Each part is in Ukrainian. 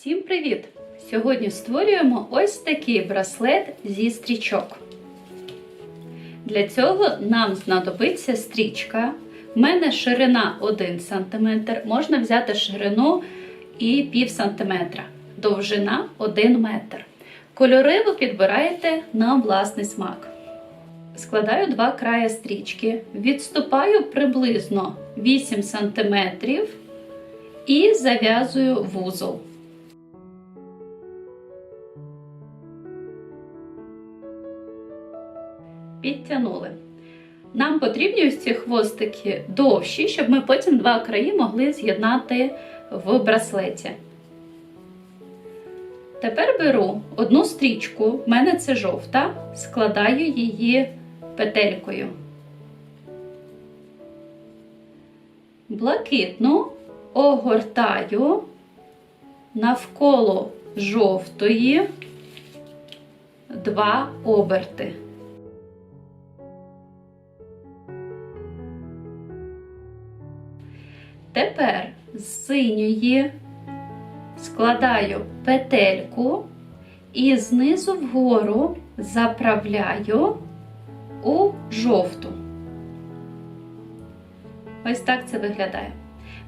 Всім привіт! Сьогодні створюємо ось такий браслет зі стрічок. Для цього нам знадобиться стрічка. У мене ширина 1 см, можна взяти ширину і пів сантиметра. Довжина 1 метр. Кольори ви підбираєте на власний смак. Складаю два края стрічки, відступаю приблизно 8 см і зав'язую вузол. Підтягнули. Нам потрібні ось ці хвостики довші, щоб ми потім два краї могли з'єднати в браслеті. Тепер беру одну стрічку, в мене це жовта, складаю її петелькою. Блакитну огортаю навколо жовтої два оберти. Тепер з синьої складаю петельку і знизу вгору заправляю у жовту. Ось так це виглядає.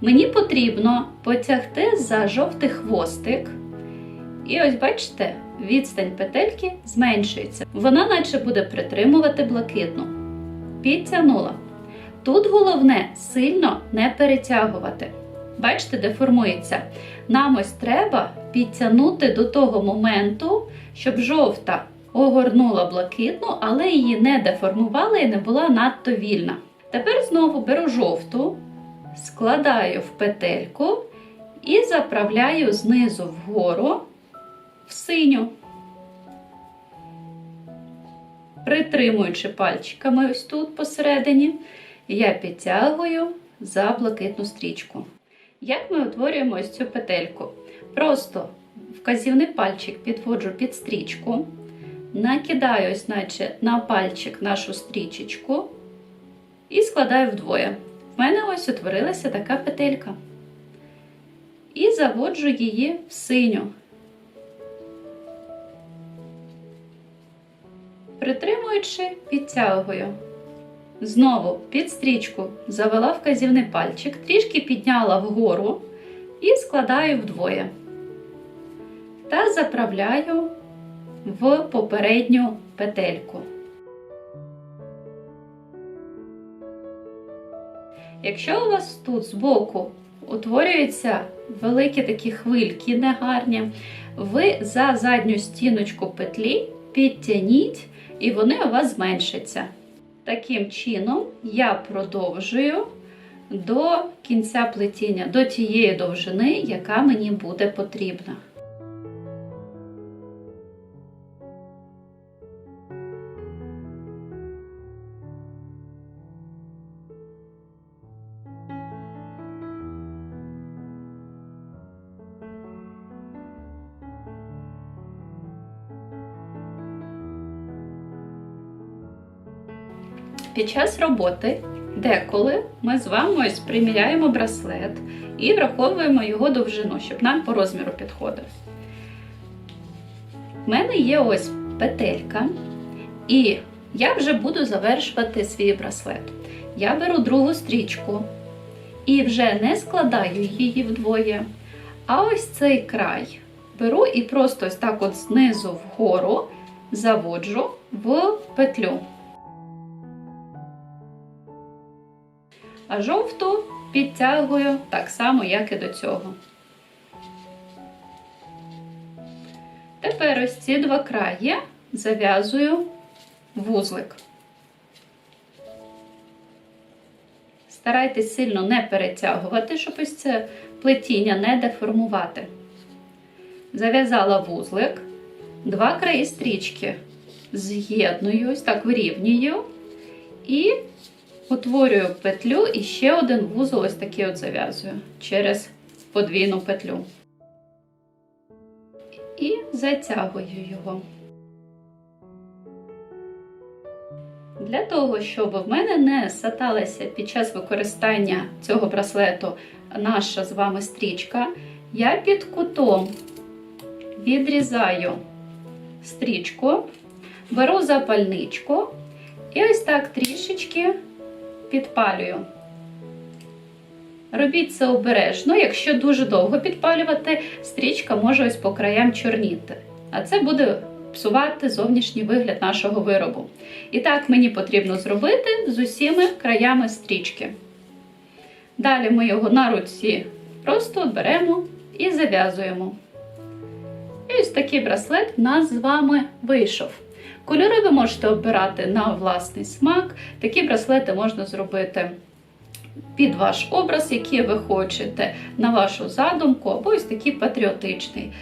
Мені потрібно потягти за жовтий хвостик. І ось бачите, відстань петельки зменшується. Вона наче буде притримувати блакитну. Підтягнула. Тут головне сильно не перетягувати. Бачите, де формується. Нам ось треба підтягнути до того моменту, щоб жовта огорнула блакитну, але її не деформувала і не була надто вільна. Tепер знову беру жовту, складаю в петельку і заправляю знизу вгору в синю. Притримуючи пальчиками ось тут посередині, я підтягую за блакитну стрічку. Як ми утворюємо ось цю петельку? Просто вказівний пальчик підводжу під стрічку, накидаю ось наче на пальчик нашу стрічечку і складаю вдвоє. В мене ось утворилася така петелька. І заводжу її в синю. Притримуючи, підтягую. Знову під стрічку завела вказівний пальчик, трішки підняла вгору і складаю вдвоє. Та заправляю в попередню петельку. Якщо у вас тут збоку утворюються великі такі хвильки негарні, ви за задню стіночку петлі підтягніть, і вони у вас зменшаться. Таким чином, я продовжую до кінця плетіння, до тієї довжини, яка мені буде потрібна. Під час роботи деколи ми з вами ось приміряємо браслет і враховуємо його довжину, щоб нам по розміру підходив. У мене є ось петелька, і я вже буду завершувати свій браслет. Я беру другу стрічку і вже не складаю її вдвоє. А ось цей край беру і просто ось так от знизу вгору заводжу в петлю. А жовту підтягую так само, як і до цього. Тепер ось ці два краї зав'язую вузлик. Старайтесь сильно не перетягувати, щоб ось це плетіння не деформувати. Зав'язала вузлик, два краї стрічки з'єдную, ось так вирівнюю і утворюю петлю і ще один вузол ось такий от зав'язую через подвійну петлю. І затягую його. Для того, щоб в мене не саталася під час використання цього браслету наша з вами стрічка, я під кутом відрізаю стрічку, беру запальничку і ось так трішечки підпалюю. Робіть це обережно, якщо дуже довго підпалювати, стрічка може ось по краям чорніти. А це буде псувати зовнішній вигляд нашого виробу. І так мені потрібно зробити з усіми краями стрічки. Далі ми його на руці просто беремо і зав'язуємо. І ось такий браслет в нас з вами вийшов. Кольори ви можете обирати на власний смак. Такі браслети можна зробити під ваш образ, який ви хочете, на вашу задумку, або ось такий патріотичний.